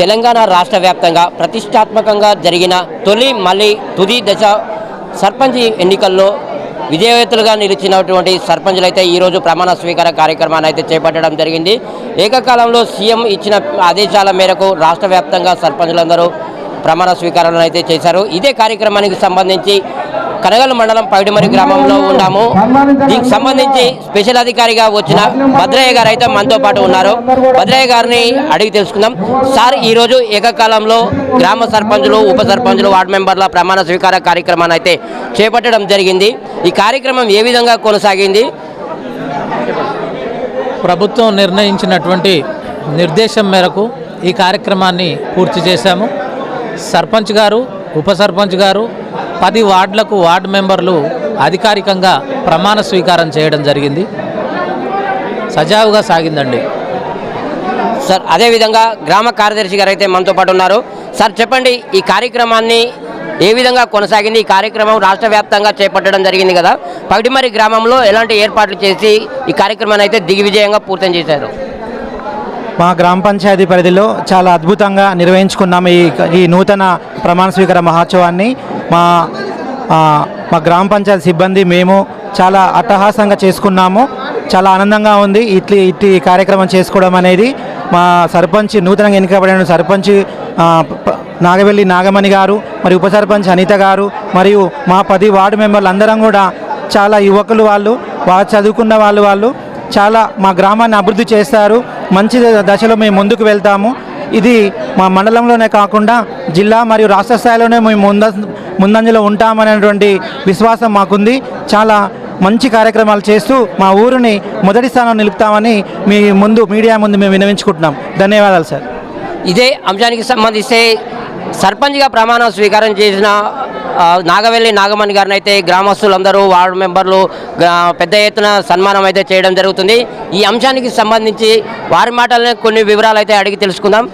తెలంగాణ రాష్ట్ర వ్యాప్తంగా ప్రతిష్టాత్మకంగా జరిగిన తొలి మళ్ళీ తుది దశ సర్పంచ్ ఎన్నికల్లో విజయవేత్తలుగా నిలిచినటువంటి సర్పంచులు అయితే ఈరోజు ప్రమాణ స్వీకార కార్యక్రమాన్ని అయితే చేపట్టడం జరిగింది. ఏకకాలంలో సీఎం ఇచ్చిన ఆదేశాల మేరకు రాష్ట్ర వ్యాప్తంగా సర్పంచులందరూ ప్రమాణ స్వీకారాలను అయితే చేశారు. ఇదే కార్యక్రమానికి సంబంధించి కనగల మండలం పైడిమరి గ్రామంలో ఉన్నాము. దీనికి సంబంధించి స్పెషల్ అధికారిగా వచ్చిన భద్రయ్య గారు అయితే మనతో పాటు ఉన్నారు. భద్రయ్య గారిని అడిగి తెలుసుకుందాం. సార్ ఈరోజు ఏకకాలంలో గ్రామ సర్పంచులు ఉప సర్పంచులు వార్డు మెంబర్ల ప్రమాణ స్వీకార కార్యక్రమాన్ని అయితే చేపట్టడం జరిగింది. ఈ కార్యక్రమం ఏ విధంగా కొనసాగింది? ప్రభుత్వం నిర్ణయించినటువంటి నిర్దేశం మేరకు ఈ కార్యక్రమాన్ని పూర్తి చేశాము. సర్పంచ్ గారు ఉప సర్పంచ్ గారు పది వార్డులకు వార్డు మెంబర్లు అధికారికంగా ప్రమాణ స్వీకారం చేయడం జరిగింది. సజావుగా సాగిందండి. సార్ అదేవిధంగా గ్రామ కార్యదర్శి గారు అయితే మనతో పాటు ఉన్నారు. సార్ చెప్పండి ఈ కార్యక్రమాన్ని ఏ విధంగా కొనసాగింది? ఈ కార్యక్రమం రాష్ట్ర వ్యాప్తంగా చేపట్టడం జరిగింది కదా. పగిడిమరి గ్రామంలో ఎలాంటి ఏర్పాట్లు చేసి ఈ కార్యక్రమాన్ని అయితే దిగ్విజయంగా పూర్తి చేశారు? మా గ్రామ పంచాయతీ పరిధిలో చాలా అద్భుతంగా నిర్వహించుకున్నాము ఈ ఈ నూతన ప్రమాణ స్వీకార మహోత్సవాన్ని. మా మా గ్రామ పంచాయతీ సిబ్బంది మేము చాలా అట్టహాసంగా చేసుకున్నాము. చాలా ఆనందంగా ఉంది ఇట్లి ఇట్టి కార్యక్రమం చేసుకోవడం అనేది. మా సర్పంచ్ నూతనంగా ఎన్నికబడిన సర్పంచ్ నాగవెల్లి నాగమణి గారు మరియు ఉప సర్పంచ్ అనిత గారు మరియు మా పది వార్డు మెంబర్లు అందరం కూడా చాలా యువకులు వాళ్ళు బాగా చదువుకున్న వాళ్ళు వాళ్ళు చాలా మా గ్రామాన్ని అభివృద్ధి చేస్తారు. మంచి దశలో మేము ముందుకు వెళ్తాము. ఇది మా మండలంలోనే కాకుండా జిల్లా మరియు రాష్ట్ర స్థాయిలోనే మేము ముంద ముందంజలో ఉంటామనేటువంటి విశ్వాసం మాకుంది. చాలా మంచి కార్యక్రమాలు చేస్తూ మా ఊరిని మొదటి స్థానం నిలుపుతామని మీ ముందు మీడియా ముందు మేము వినవించుకుంటున్నాం ధన్యవాదాలు సార్. ఇదే అంశానికి సంబంధిస్తే సర్పంచ్గా ప్రమాణ స్వీకారం చేసిన నాగవెల్లి నాగమణి గారిని అయితే గ్రామస్తులందరూ వార్డు మెంబర్లు పెద్ద ఎత్తున సన్మానం అయితే చేయడం జరుగుతుంది. ఈ అంశానికి సంబంధించి వారి మాటలనే కొన్ని వివరాలు అయితే అడిగి తెలుసుకుందాం.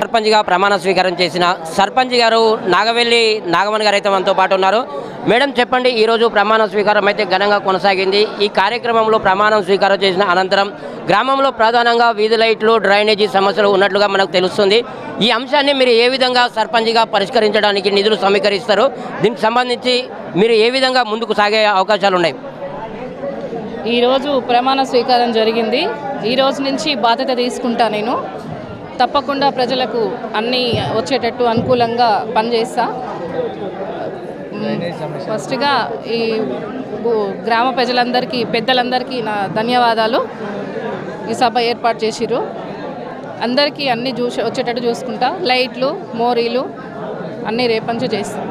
సర్పంచ్గా ప్రమాణ స్వీకారం చేసిన సర్పంచ్ గారు నాగవెల్లి నాగమణి గారు అయితే మనతో పాటు ఉన్నారు. మేడం చెప్పండి ఈరోజు ప్రమాణ స్వీకారం అయితే ఘనంగా కొనసాగింది. ఈ కార్యక్రమంలో ప్రమాణం స్వీకారం చేసిన అనంతరం గ్రామంలో ప్రధానంగా వీధి లైట్లు డ్రైనేజీ సమస్యలు ఉన్నట్లుగా మనకు తెలుస్తుంది. ఈ అంశాన్ని మీరు ఏ విధంగా సర్పంచ్గా పరిష్కరించడానికి నిధులు సమీకరిస్తారు? దీనికి సంబంధించి మీరు ఏ విధంగా ముందుకు సాగే అవకాశాలు ఉన్నాయి? ఈరోజు ప్రమాణ స్వీకారం జరిగింది. ఈ రోజు నుంచి బాధ్యత తీసుకుంటా నేను. తప్పకుండా ప్రజలకు అన్నీ వచ్చేటట్టు అనుకూలంగా పనిచేస్తా. ఫస్ట్గా ఈ గ్రామ ప్రజలందరికీ పెద్దలందరికీ నా ధన్యవాదాలు. ఈ సభ ఏర్పాటు చేసిరు అందరికీ అన్నీ చూసి వచ్చేటట్టు చూసుకుంటా. లైట్లు మోరీలు అన్నీ రేపంచు చేస్తాం.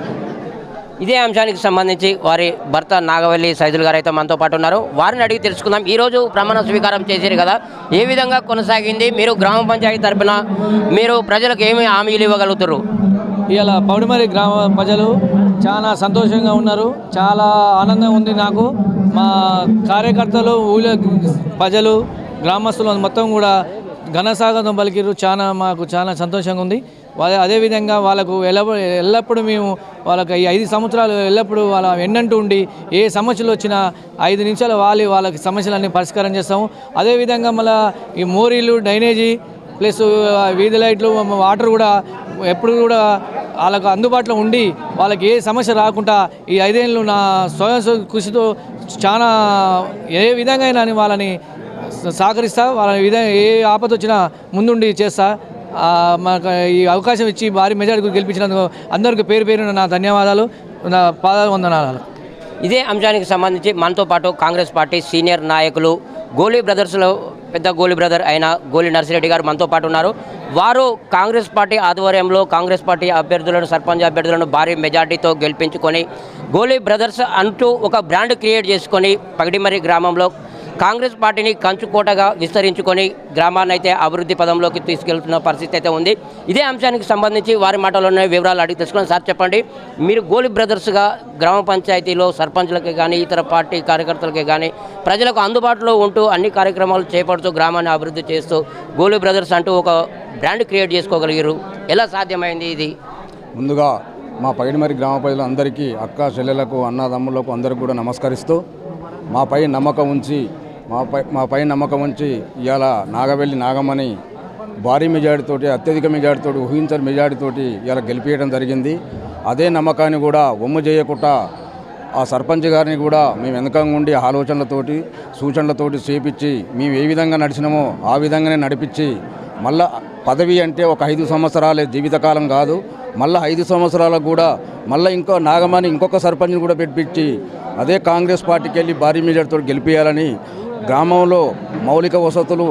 ఇదే అంశానికి సంబంధించి వారి భర్త నాగవల్లి సైదులు గారు అయితే మనతో పాటు ఉన్నారు. వారిని అడిగి తెలుసుకుందాం. ఈరోజు ప్రమాణ స్వీకారం చేశారు కదా. ఏ విధంగా కొనసాగింది? మీరు గ్రామ పంచాయతీ తరపున మీరు ప్రజలకు ఏమి హామీలు ఇవ్వగలుగుతారు ఇవాళ పౌడిమరి గ్రామ ప్రజలు చాలా సంతోషంగా ఉన్నారు. చాలా ఆనందంగా ఉంది నాకు. మా కార్యకర్తలు ఊళ్ళో ప్రజలు గ్రామస్తులు మొత్తం కూడా ఘనస్వాగతం పలికిరు చాలా మాకు చాలా సంతోషంగా ఉంది వాళ్ళ అదేవిధంగా వాళ్ళకు ఎల్లప్పుడు ఎల్లప్పుడూ మేము వాళ్ళకి ఈ ఐదు సంవత్సరాలు ఎల్లప్పుడూ వాళ్ళ వెన్నంటూ ఉండి ఏ సమస్యలు వచ్చినా ఐదు నిమిషాలు వాలి వాళ్ళకి సమస్యలన్నీ పరిష్కారం చేస్తాము. అదేవిధంగా మళ్ళీ ఈ మోరీలు డ్రైనేజీ ప్లస్ వీధి లైట్లు వాటర్ కూడా ఎప్పుడు కూడా వాళ్ళకు అందుబాటులో ఉండి వాళ్ళకి ఏ సమస్య రాకుండా ఈ ఐదేళ్ళు నా స్వయం సు- కృషితో చాలా ఏ విధంగా అయినా వాళ్ళని సహకరిస్తా వాళ్ళ విధ ఏ ఆపద వచ్చినా ముందుండి చేస్తా. మాకు ఈ అవకాశం ఇచ్చి భారీ మెజార్టీ గెలిపించినందుకు అందరికీ పేరు పేరున నా ధన్యవాదాలు నా పాదాలు వందనాలు. ఇదే అంశానికి సంబంధించి మనతో పాటు కాంగ్రెస్ పార్టీ సీనియర్ నాయకులు గోలీ బ్రదర్స్లో పెద్ద గోలీ బ్రదర్ అయిన గోలీ నర్సిరెడ్డి గారు మనతో పాటు ఉన్నారు. వారు కాంగ్రెస్ పార్టీ ఆధ్వర్యంలో కాంగ్రెస్ పార్టీ అభ్యర్థులను సర్పంచ్ అభ్యర్థులను భారీ మెజార్టీతో గెలిపించుకొని గోలీ బ్రదర్స్ అంటూ ఒక బ్రాండ్ క్రియేట్ చేసుకొని పగడిమరి గ్రామంలో కాంగ్రెస్ పార్టీని కంచుకోటగా విస్తరించుకొని గ్రామాన్ని అయితే అభివృద్ధి పదంలోకి తీసుకెళ్తున్న పరిస్థితి అయితే ఉంది. ఇదే అంశానికి సంబంధించి వారి మాటలోనే వివరాలు అడిగి తెలుసుకుని సార్ చెప్పండి. మీరు గోలి బ్రదర్స్గా గ్రామ పంచాయతీలో సర్పంచ్లకి కానీ ఇతర పార్టీ కార్యకర్తలకి కానీ ప్రజలకు అందుబాటులో ఉంటూ అన్ని కార్యక్రమాలు చేపడుతూ గ్రామాన్ని అభివృద్ధి చేస్తూ గోలి బ్రదర్స్ అంటూ ఒక బ్రాండ్ క్రియేట్ చేసుకోగలిగారు. ఎలా సాధ్యమైంది ఇది? ముందుగా మా పైడిమరి గ్రామ ప్రజలందరికీ అక్క చెల్లెలకు అన్నదమ్ములకు అందరికీ కూడా నమస్కరిస్తూ మాపై నమ్మకం ఉంచి మాపై మాపై నమ్మకం ఉంచి ఇవాళ నాగవెల్లి నాగమణి భారీ మెజార్టీతోటి అత్యధిక మెజార్టీతోటి ఊహించని మెజార్టీతోటి ఇలా గెలిపేయడం జరిగింది. అదే నమ్మకాన్ని కూడా ఒమ్ము చేయకుండా ఆ సర్పంచ్ గారిని కూడా మేము వెనకంగా ఉండి ఆలోచనలతోటి సూచనలతోటి చేపించి మేము ఏ విధంగా నడిచినామో ఆ విధంగానే నడిపించి మళ్ళా పదవి అంటే ఒక ఐదు సంవత్సరాలే జీవితకాలం కాదు మళ్ళీ ఐదు సంవత్సరాలకు కూడా మళ్ళీ ఇంకో నాగమాని ఇంకొక సర్పంచ్ని కూడా పెట్టించి అదే కాంగ్రెస్ పార్టీకి వెళ్ళి భారీ మెజార్టీతో గెలిపించాలని గ్రామంలో మౌలిక వసతులు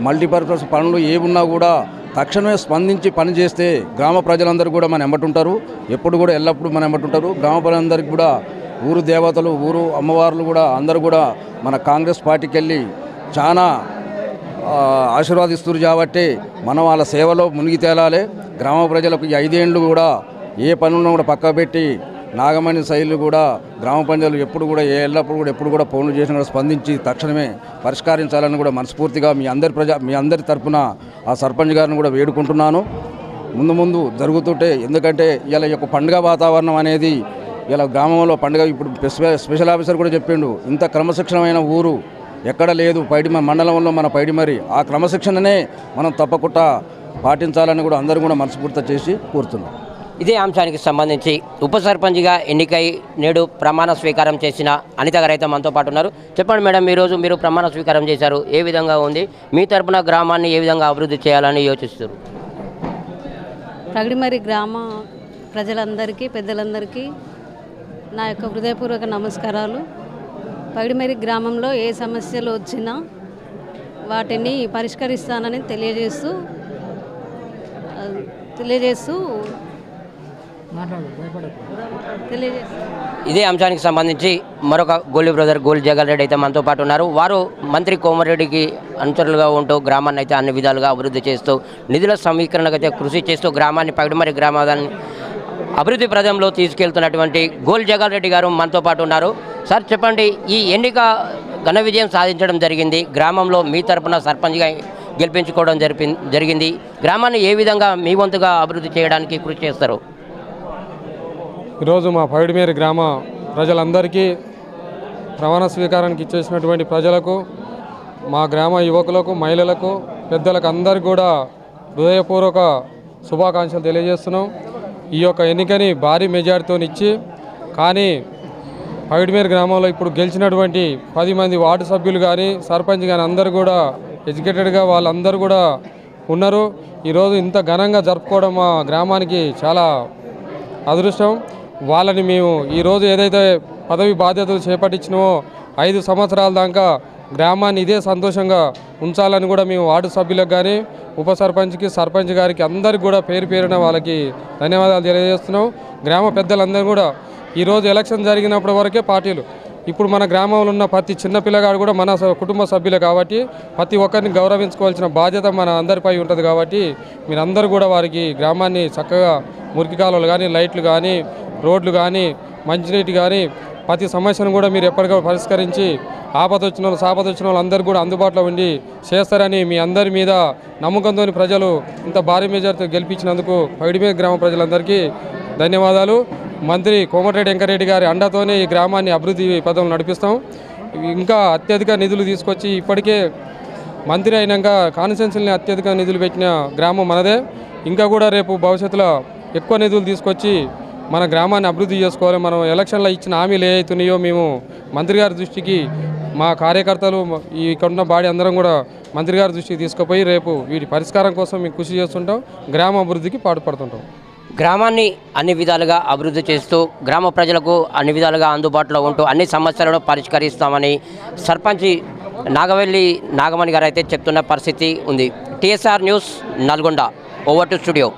మల్టీపర్పస్ పనులు ఏమున్నా కూడా తక్షణమే స్పందించి పనిచేస్తే గ్రామ ప్రజలందరూ కూడా మన ఎంబటుంటారు ఎప్పుడు కూడా ఎల్లప్పుడూ మన ఎంబటుంటారు గ్రామ ప్రజలందరికీ కూడా ఊరు దేవతలు ఊరు అమ్మవార్లు కూడా అందరూ కూడా మన కాంగ్రెస్ పార్టీకి వెళ్ళి చాలా ఆశీర్వాదిస్తున్నారు కాబట్టి మనం వాళ్ళ సేవలో మునిగి తేలాలి. గ్రామ ప్రజలకు ఈ ఐదేండ్లు కూడా ఏ పనులను కూడా పక్కబెట్టి నాగమణి శైలి కూడా గ్రామ పంచాయతీలు ఎప్పుడు కూడా ఏ ఎల్లప్పుడు కూడా ఎప్పుడు కూడా ఫోన్లు చేసినా కూడా స్పందించి తక్షణమే పరిష్కరించాలని కూడా మనస్ఫూర్తిగా మీ అందరి ప్రజా మీ అందరి తరఫున ఆ సర్పంచ్ గారిని కూడా వేడుకుంటున్నాను. ముందు ముందు జరుగుతుంటే ఎందుకంటే ఇలా యొక్క పండుగ వాతావరణం అనేది ఇలా గ్రామంలో పండుగ ఇప్పుడు స్పెషల్ ఆఫీసర్ కూడా చెప్పిండు ఇంత క్రమశిక్షణమైన ఊరు ఎక్కడ లేదు పైడిమ మండలంలో మన పైడిమరి ఆ క్రమశిక్షణనే మనం తప్పకుండా పాటించాలని కూడా అందరూ కూడా మనస్ఫూర్తి చేసి కోరుతున్నాం. ఇదే అంశానికి సంబంధించి ఉప సర్పంచ్గా ఎన్నికై నేడు ప్రమాణ స్వీకారం చేసిన అనిత గారైతే మనతో పాటు ఉన్నారు. చెప్పండి మేడం ఈరోజు మీరు ప్రమాణ స్వీకారం చేశారు. ఏ విధంగా ఉంది? మీ తరపున గ్రామాన్ని ఏ విధంగా అభివృద్ధి చేయాలని యోచిస్తారు పగిడిమరి గ్రామ ప్రజలందరికీ పెద్దలందరికీ నా యొక్క హృదయపూర్వక నమస్కారాలు. పగిడిమరి గ్రామంలో ఏ సమస్యలు వచ్చినా వాటిని పరిష్కరిస్తానని తెలియజేస్తూ తెలియజేస్తూ ఇదే అంశానికి సంబంధించి మరొక గోలి బ్రదర్ గోలి జగన్ రెడ్డి అయితే మనతో పాటు ఉన్నారు. వారు మంత్రి కోమరెడ్డికి అనుచరులుగా ఉంటూ గ్రామాన్ని అయితే అన్ని విధాలుగా అభివృద్ధి చేస్తూ నిధుల సమీకరణకు అయితే కృషి చేస్తూ గ్రామాన్ని పగిడిమరి గ్రామాన్ని అభివృద్ధి ప్రదంలో తీసుకెళ్తున్నటువంటి గోల్ జగన్ రెడ్డి గారు మనతో పాటు ఉన్నారు. సార్ చెప్పండి ఈ ఎన్నిక ఘన విజయం సాధించడం జరిగింది. గ్రామంలో మీ తరపున సర్పంచ్గా గెలిపించుకోవడం జరిపి జరిగింది. గ్రామాన్ని ఏ విధంగా మీ వంతుగా అభివృద్ధి చేయడానికి కృషి చేస్తారు? ఈరోజు మా పైడిమేరి గ్రామ ప్రజలందరికీ రవాణా స్వీకారానికి ఇచ్చేసినటువంటి ప్రజలకు మా గ్రామ యువకులకు మహిళలకు పెద్దలకు అందరికీ కూడా హృదయపూర్వక శుభాకాంక్షలు తెలియజేస్తున్నాం. ఈ యొక్క ఎన్నికని భారీ మెజార్టీతో ఇచ్చి కానీ పైడిమేరు గ్రామంలో ఇప్పుడు గెలిచినటువంటి పది మంది వార్డు సభ్యులు కానీ సర్పంచ్ కానీ అందరూ కూడా ఎడ్యుకేటెడ్గా వాళ్ళందరూ కూడా ఉన్నారు. ఈరోజు ఇంత ఘనంగా జరుపుకోవడం మా గ్రామానికి చాలా అదృష్టం. వాళ్ళని మేము ఈరోజు ఏదైతే పదవి బాధ్యతలు చేపట్టించినామో ఐదు సంవత్సరాల దాకా గ్రామాన్ని ఇదే సంతోషంగా ఉంచాలని కూడా మేము వార్డు సభ్యులకు కానీ ఉప సర్పంచ్కి సర్పంచ్ గారికి అందరికి కూడా పేరు పేరున వాళ్ళకి ధన్యవాదాలు తెలియజేస్తున్నాం. గ్రామ పెద్దలందరూ కూడా ఈరోజు ఎలక్షన్ జరిగినప్పటి వరకే పార్టీలు. ఇప్పుడు మన గ్రామంలో ఉన్న ప్రతి చిన్న పిల్లగాడు కూడా మన స- కుటుంబ సభ్యులు కాబట్టి ప్రతి ఒక్కరిని గౌరవించుకోవాల్సిన బాధ్యత మన అందరిపై ఉంటుంది కాబట్టి మీరందరూ కూడా వారికి గ్రామాన్ని చక్కగా మురికి కాలువలు కానీ లైట్లు కానీ రోడ్లు కానీ మంచినీటి కానీ ప్రతి సమస్యను కూడా మీరు ఎప్పటికప్పుడు పరిష్కరించి ఆపద వచ్చిన వాళ్ళు సాపద వచ్చిన వాళ్ళందరూ కూడా అందుబాటులో ఉండి చేస్తారని మీ అందరి మీద నమ్మకంతో ప్రజలు ఇంత భారీ మెజార్టీతో గెలిపించినందుకు పైడిమే గ్రామ ప్రజలందరికీ ధన్యవాదాలు. మంత్రి కోమటిరెడ్డి వెంకరెడ్డి గారి అండతోనే ఈ గ్రామాన్ని అభివృద్ధి పదం నడిపిస్తాం. ఇంకా అత్యధిక నిధులు తీసుకొచ్చి ఇప్పటికే మంత్రి అయినాక కాన్స్టిట్యున్సీని అత్యధిక నిధులు పెట్టిన గ్రామం మనదే. ఇంకా కూడా రేపు భవిష్యత్తులో ఎక్కువ నిధులు తీసుకొచ్చి మన గ్రామాన్ని అభివృద్ధి చేసుకోవాలి. మనం ఎలక్షన్లో ఇచ్చిన హామీలు ఏ అవుతున్నాయో మేము మంత్రి గారి దృష్టికి మా కార్యకర్తలు ఈ ఇక్కడ ఉన్న బాడీ అందరం కూడా మంత్రి గారి దృష్టికి తీసుకుపోయి రేపు వీటి పరిష్కారం కోసం మేము కృషి చేస్తుంటాం. గ్రామ అభివృద్ధికి పాటుపడుతుంటాం. గ్రామాన్ని అన్ని విధాలుగా అభివృద్ధి చేస్తూ గ్రామ ప్రజలకు అన్ని విధాలుగా అందుబాటులో ఉంటూ అన్ని సమస్యలను పరిష్కరిస్తామని సర్పంచ్ నాగవెల్లి నాగమణి గారు అయితే చెప్తున్న పరిస్థితి ఉంది. T S R news Nalgonda. Over to studio